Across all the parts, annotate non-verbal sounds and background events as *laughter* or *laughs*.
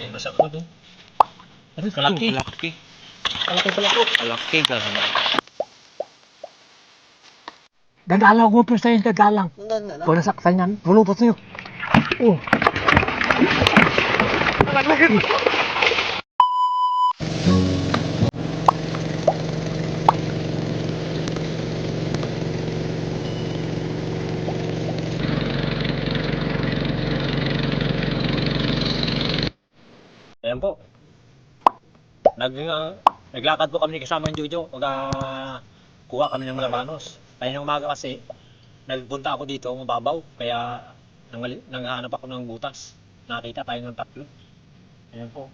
Eh, masak na to. Ano, kalaki. Kalaki. Kalaki pala to. Kalaki. Kalaki. Dadalang ko pero sa'yo, dadalang. Kung nasaktan yan, pulutot niyo. Oh. Ayan Nag, uh, naglakad po kami kasama yung Jojo. Pag uh, kuha kami ng mga banos. Kaya ng umaga kasi, nagpunta ako dito, mababaw. Kaya nangali, nanghanap ako ng butas. Nakita tayo ng tatlo. Ayan po.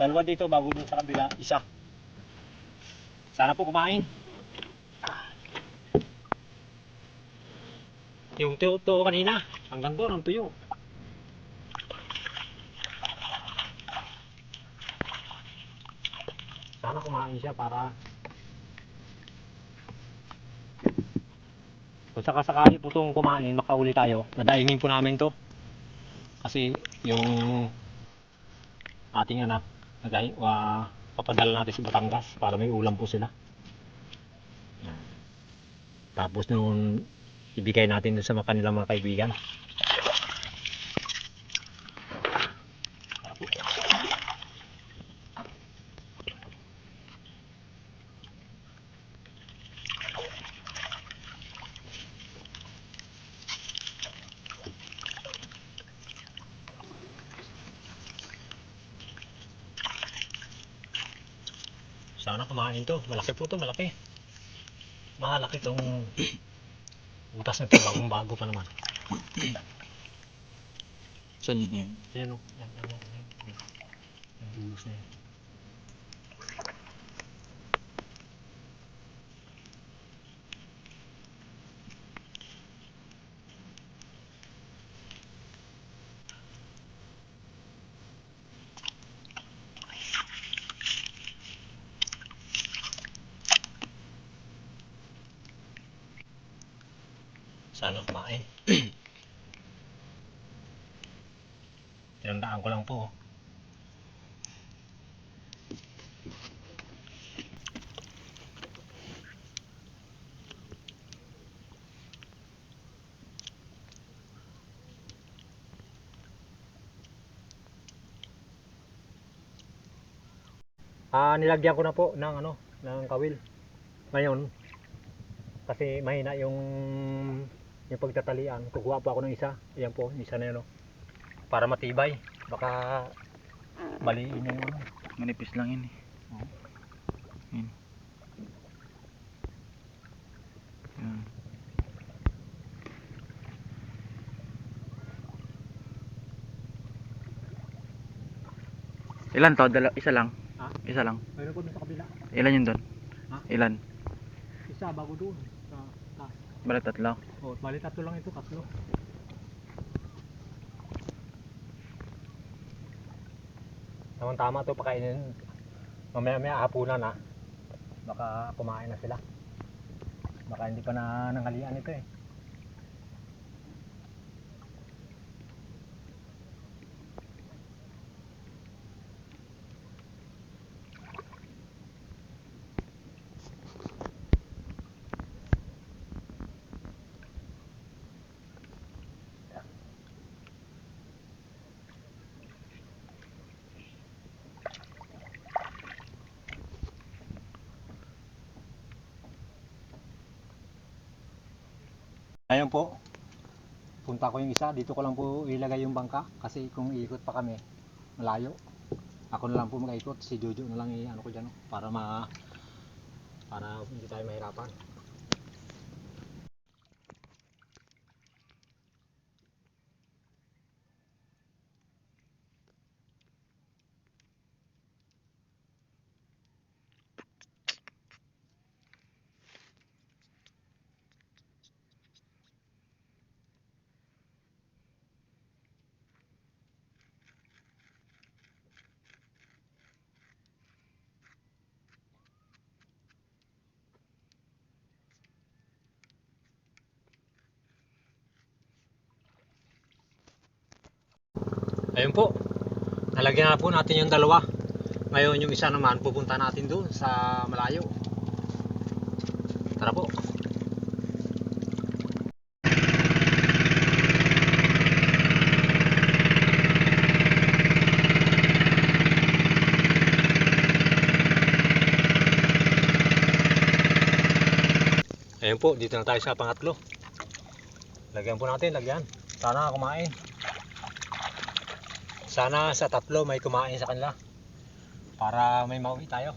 Dalawa dito, bago dun sa kabila, isa. Sana po kumain. Yung tuyo kanina, hanggang doon ang tuyo. Sana kumain siya para kung sakasakali po itong kumain, makauli tayo. Nadaingin po namin to. Kasi yung ating anak, nagay, wa, papadala natin sa Batangas para may ulam po sila. Tapos nung ibigay natin sa mga kanilang mga kaibigan. Sana kumain to. Malaki po to, malaki. Malaki tong butas na to, bagong bago pa naman. Saan yun? Ayan o. Yan, yan, yan, yan. Yung bulos na yan. Sana kumain. *clears throat* Tinandaan ko lang po. Ah, nilagyan ko na po ng ano, ng kawil. Ngayon, kasi mahina yung yung pagtatalian. Kukuha po ako ng isa. Ayan po, yung isa na yun. oh. Para matibay. Baka maliin yung ano. Manipis lang yun eh. Oo. Yun. Yun. Ilan to? Dala isa lang? Ha? Isa lang. Mayroon ko dun sa kabila. Ilan yun doon? Ha? Ilan? Isa bago doon. Bala tatlo. Oh, bali tatlo lang ito, tatlo. Tamang tama to pakainin. Mamaya maya hapunan na. Baka kumain na sila. Baka hindi pa na nangalian ito eh. Ayun po. Punta ko yung isa. Dito ko lang po ilagay yung bangka. Kasi kung iikot pa kami, malayo. Ako na lang po mag-ikot. Si Jojo na lang i-ano ko dyan. Para ma... Para hindi tayo mahirapan. Ayun po. Nalagyan na po natin yung dalawa. Ngayon yung isa naman pupunta natin doon sa malayo. Tara po. Ayun po, dito na tayo sa pangatlo. Lagyan po natin, lagyan. Sana kumain. Sana sa tatlo may kumain sa kanila. Para may mauwi tayo.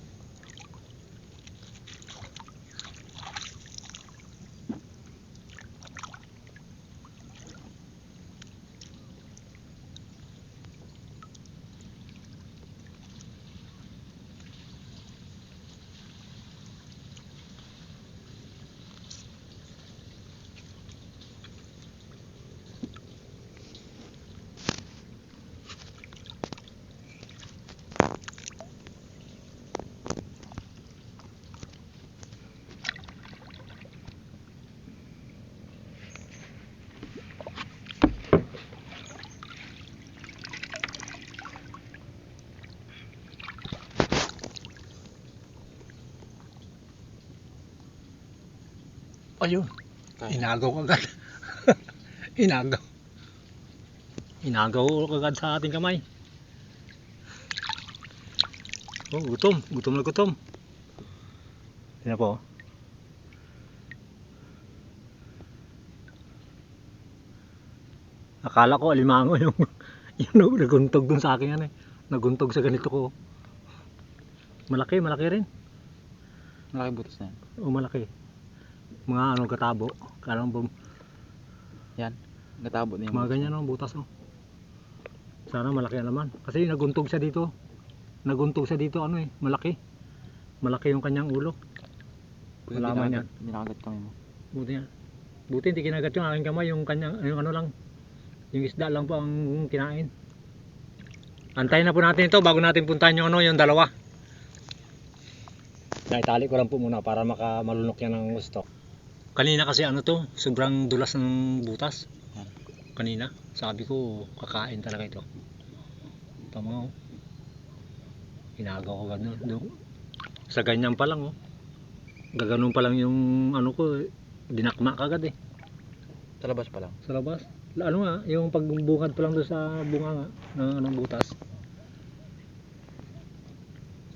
Ayun. Inagaw agad. *laughs* Inagaw. Inagaw agad sa ating kamay. Oh, gutom. Gutom na gutom. Tingnan po. Akala ko alimango yung *laughs* yung naguntog dun sa akin yan eh. Naguntog sa ganito ko. Malaki, malaki rin. Malaki butas na yan. O malaki. Mga ano katabo. Kalang bum, Yan. Natabo na yung mga ganyan ang butas oh. Sana malaki ang laman. Kasi naguntog siya dito. Naguntog siya dito ano eh, malaki. Malaki yung kanyang ulo. Malaman yan. Nilakagat kami mo. Buti yan. Buti hindi kinagat yung aking kamay, yung kanyang, yung ano lang. Yung isda lang po ang kinain. Antayin na po natin ito bago natin puntahan yung ano, yung dalawa. Naitali ko lang po muna para maka malunok yan ng gusto. Kanina kasi ano to, sobrang dulas ng butas. Kanina, sabi ko kakain talaga ito. Tama oh. Inagaw ko ganun. Do- Sa ganyan pa lang oh. Gaganon pa lang yung ano ko, dinakma kagad eh. Sa labas pa lang. Sa labas. La- Ano nga, yung pagbungad pa lang doon sa bunga nga, ng anong butas.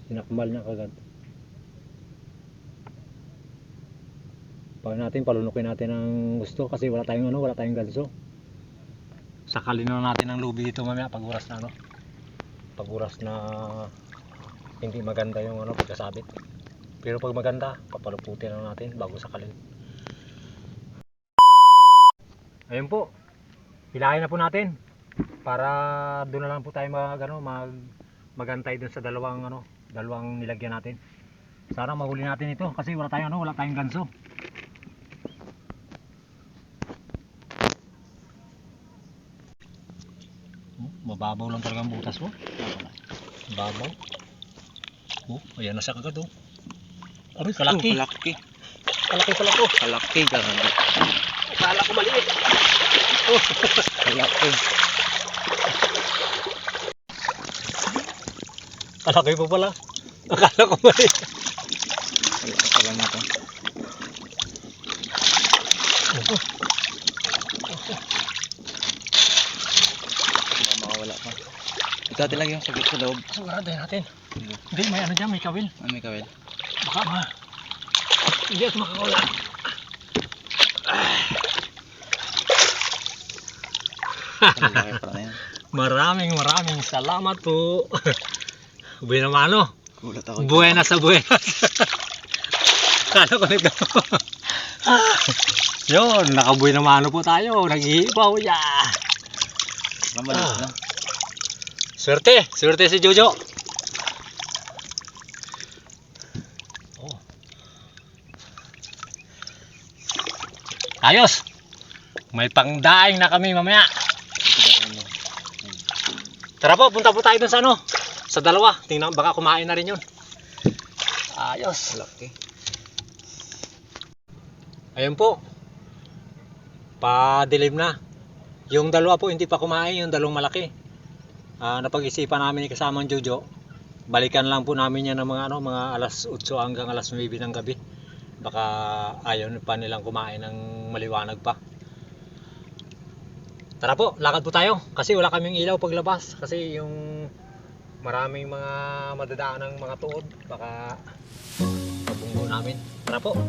Dinakmal niya kagad. Pag natin, palunukin natin ng gusto kasi wala tayong ano, wala tayong ganso. Sakalin na natin ng lubi dito mamaya pag oras na ano. Pag oras na hindi maganda yung ano pagkasabit. Pero pag maganda, papaluputin na natin bago sakalin. Ayun po. Pilahin na po natin. Para doon na lang po tayo mag, ano, mag magantay doon sa dalawang ano, dalawang nilagyan natin. Sana mahuli natin ito kasi wala tayong ano, wala tayong ganso. Oh, mababaw lang talaga ang butas mo. Mababaw. Oh, ayan na siya kagad oh. Aray, kalaki. Oh, kalaki. Kalaki pala to. Kalaki. Kalaki. Akala ko maliit. Oh. Kalaki. Kalaki po pala. Akala ko maliit. Kalaki pala na to. Baka makawala pa. Natin lagi yung sagit sa loob. Sigurado natin. Hindi, may ano dyan, may kawil. Ano may kawil? Baka ma. Hindi at makakawala. Na. *laughs* Maraming maraming salamat po. *laughs* Buenamano. Gulat ako. Buenas sa buenas. *laughs* Kala ko nito. Yun, nakabuhay naman po tayo. Nag-iipaw ya. Mamalis na. Swerte, swerte si Jojo. Oh. Ayos. May pangdaing na kami mamaya. Tara po, punta po tayo dun sa ano. Sa dalawa. Tingnan, baka kumain na rin yun. Ayos. Malaki. Ayun po. Padilim na. Yung dalawa po hindi pa kumain, yung dalawang malaki. Ah, napag-isipan namin ni kasamang Jojo, balikan lang po namin yan ng mga ano, mga alas 8 hanggang alas 9 ng gabi. Baka ayaw pa nilang kumain ng maliwanag pa. Tara po, lakad po tayo. Kasi wala kaming ilaw paglabas. Kasi yung maraming mga madadaan ng mga tuod. Baka mabunggo namin. Tara po.